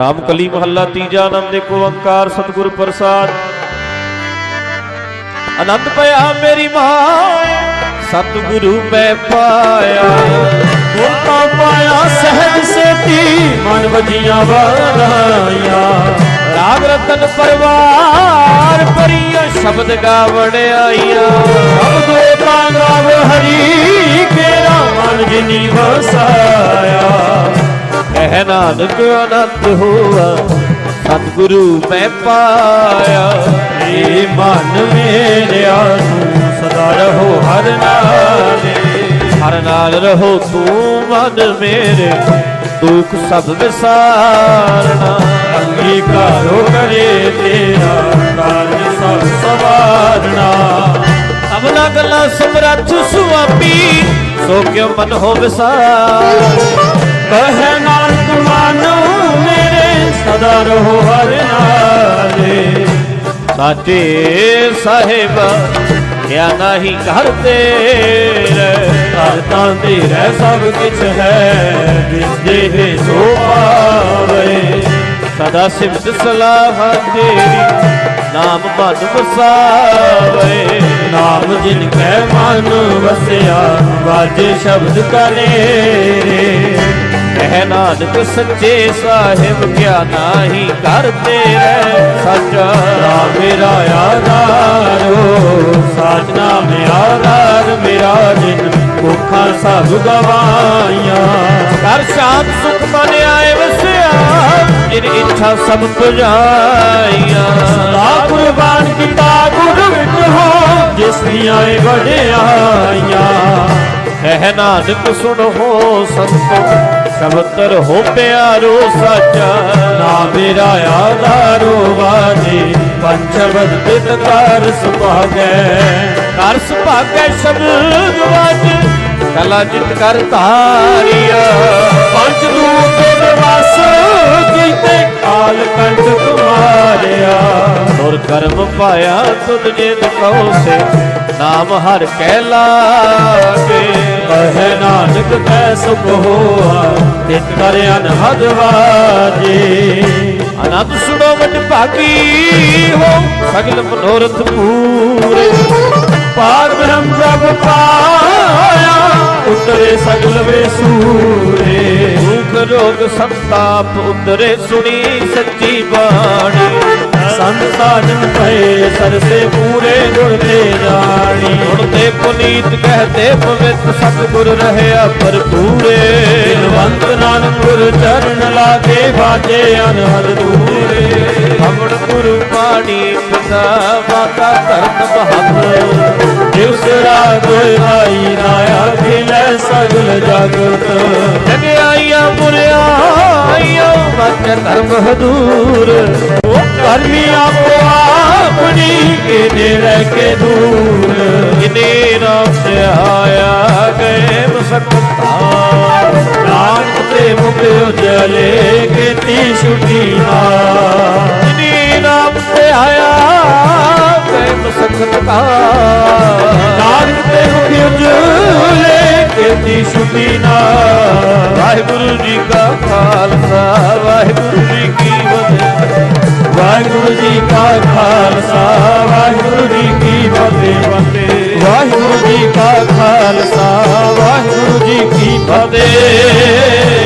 ਰਾਮ ਕਲੀ ਮਹੱਲਾ ਤੀਜਾ ਨਾਮ ਦੇ ਓੰਕਾਰ, ਸਤਿਗੁਰ, ਪ੍ਰਸਾਦ। ਆਨੰਦ ਪਿਆ ਮੇਰੀ ਮਾਂ ਸਤਿਗੁਰੂ ਮੈਂ ਪਾਇਆ। ਗੁਰ ਤਾਂ ਪਾਇਆ, ਸਹਿਜ ਸੇਤੀ, ਮਨ ਵਜੀਆਂ ਵਾਰਾਇਆ। ਰਾਗ ਰਤਨ ਪਰਵਾਰ ਪਰੀਆ ਸ਼ਬਦ ਗਾਵੜ ਆਈਆ। ਸਭ ਦੇਵਤਾ ਗਾਵ ਹਰੀ ਕੇਰਾ ਮਨ ਜਿਨੀ ਵਸਾਇਆ ਨਾਨਕ ਆਨੰਦ ਹੋਆ, ਸਤਿਗੁਰੂ ਮੈਂ ਪਾਇਆ। ਏ ਮਨ ਮੇਰਿਆ ਤੂੰ ਸਦਾ ਰਹੋ ਹਰ ਨਾਲੇ। ਹਰ ਨਾਲ ਰਹੋ ਤੂੰ ਮਨ ਮੇਰੇ, ਦੁੱਖ ਸਭ ਵਿਸਾਰਨਾ। ਅੰਗੀਕਾਰੋ ਕਰੇ ਤੇਰਾ ਕਾਰਜ ਸਭ ਸਵਾਰਣਾ ਅਮਲਾ ਗੱਲਾਂ ਸਮਰੱਥ ਸੁਆਪੀ ਸੋ ਕਿਉ ਮਨ ਹੋ ਵਿਸਾਰ? ਕਹੇ ਸਦਾ ਰਹੋ ਹਰ ਨਾਲੇ ਸਾਚੇ ਸਾਹਿਬ, ਕਿਆ ਨਹੀਂ ਕਰਦੇ ਘਰ ਤੇਰਾ ਸਭ ਕੁਛ ਹੈ, ਜਿਸ ਸੋ ਪਾਵੇ। ਸਦਾ ਸਿਫਤ ਸਲਾਹ ਤੇਰੀ, ਨਾਮ ਮਨ ਵਸਾਵੇ। ਨਾਮ ਜਿਨ ਕੈ ਮਨ ਵਸਿਆ, ਵਾਜੇ ਸ਼ਬਦ ਕਰੇ ਕਹਿ ਨਾਨਕ ਸੱਚੇ ਸਾਹਿਬ ਕਿਆ ਨਾਹੀ ਕਰਦੇ ਰਹਿ? ਸੱਚਾ ਮੇਰਾ ਆਧਾਰੋ ਸਾਜਨਾ ਮੇਰਾ ਆਧਾਰ, ਮੇਰਾ ਜਿਨ ਭੁੱਖਾਂ ਸਭ ਗਵਾਈਆਂ। ਕਰ ਸ਼ਾਂਤ ਸੁਖ ਮਨ ਆਏ ਵਸਿਆ, ਜਿਨ ਇੱਛਾ ਸਭ ਪੁਜਾਈਆਂ। ਸਦਾ ਕੁਰਬਾਨ ਕੀਤਾ ਗੁਰ ਵਿੱਚ ਹੋ, ਜਿਸ ਦੀਆਂ ਏ ਵਡਿਆਈਆਂ ਕਹਿ ਨਾਨਕ ਸੁਣੋ ਸੰਤੋ ਸ਼ਬਦ ਹੋ ਪਿਆਰੋ ਸਾਚਾ। ਨਾ ਮੇਰਾ ਆਧਾਰੋ ਵਾਜੇ ਪੰਚਬਦ ਤਿਤ ਕਰ ਸੁਭਾਗੈ। ਕਰ ਸੁਭਾਗੈ ਸ਼ਬਦ ਵਾਜ ਕਲਾ ਜਿਤ ਕਰ ਧਾਰਿਆ। ਪੰਜ ਦੂਤ ਨਿਵਾਸ ਕੀਤੇ ਕਰਮ ਪਾਇਆ ਤੁਧ ਜਿਨ ਕਉ ਸੇ ਨਾਮ ਹਰ ਕਹਿ ਲਾਗੇ ਕਹੈ ਨਾਨਕ ਕੈ ਸੁਖ ਹੋਆ ਤਿਤ ਕਰ ਅਨਹਦ ਵਾਜੇ। ਆਨੰਦ ਸੁਣੋ ਵਡ ਭਾਗੀ ਹੋ, ਸਗਲ ਮਨੋਰਥ ਪੂਰੇ। ਪਾਰ ਬ੍ਰਹਮ ਜਗ ਪਾਇਆ, ਉਤਰੇ ਸਗਲ ਵੇਸੂਰੇ। ਦੁਖ ਰੋਗ ਸੰਤਾਪ ਉਤਰੇ ਸੁਣੀ ਸੱਚੀ ਬਾਣੀ। ਸੰਤ ਸਾਜਨ ਭਏ ਸਰਸੇ ਪੂਰੇ ਗੁਰ ਤੇ ਜਾਣੀ ਹੁਣ ਤੇ ਪੁਨੀਤ ਕਹਤੇ ਪਵਿੱਤ ਸਤਿਗੁਰ ਰਹਿਆ ਭਰਪੂਰੇ। ਦਿਲਵੰਤ ਨਾਨਕ ਗੁਰ ਚਰਨ ਲਾਗੇ ਬਾਜੇ ਅਨਹਦ ਦੂਰੇ। ਹਮਣ ਗੁਰੂ ਬਾਣੀ ਪਿਤਾ ਮਾਤਾ ਧਰਤ ਬਹਾਦਰ। ਦਿਵਸਰਾ ਕੋਈ ਆਈ ਨਾ ਆਖਿਲੇ ਸਗਲ ਜਗਤ। ਜਗ ਆਈਆ ਮੁਰਿਆਈਆ ਮਤ ਧਰਮ ਹਦੂਰ ਕਰਮੀ ਆਪੋ ਆਪਣੀ ਕਿਨੇ ਰਹਿ ਕੇ ਦੂਰ। ਜਿਨੇ ਨਾਮ ਸਿਆਇਆ ਗਏ ਮਸਕਤਾ। ਨਾਨਕ ਤੇ ਮੁਖ ਜਲੇ ਕੀਤੀ ਛੁਟੀ ਨਾ ਜਿਨੇ ਨਾਮ ਸਿਆਇਆ ਗਏ ਮਸਕਤਾ। ਦੀ ਛੁੱਟੀ ਨਾ। ਵਾਹਿਗੁਰੂ ਜੀ ਕਾ ਖਾਲਸਾ, ਵਾਹਿਗੁਰੂ ਜੀ ਕੀ ਫਤਿਹ। ਵਾਹਿਗੁਰੂ ਜੀ ਕਾ ਖਾਲਸਾ, ਵਾਹਿਗੁਰੂ ਜੀ ਕੀ ਫਤਿਹ। ਵਾਹਿਗੁਰੂ ਜੀ ਕਾ ਖਾਲਸਾ, ਵਾਹਿਗੁਰੂ ਜੀ ਕੀ ਫਤਿਹ।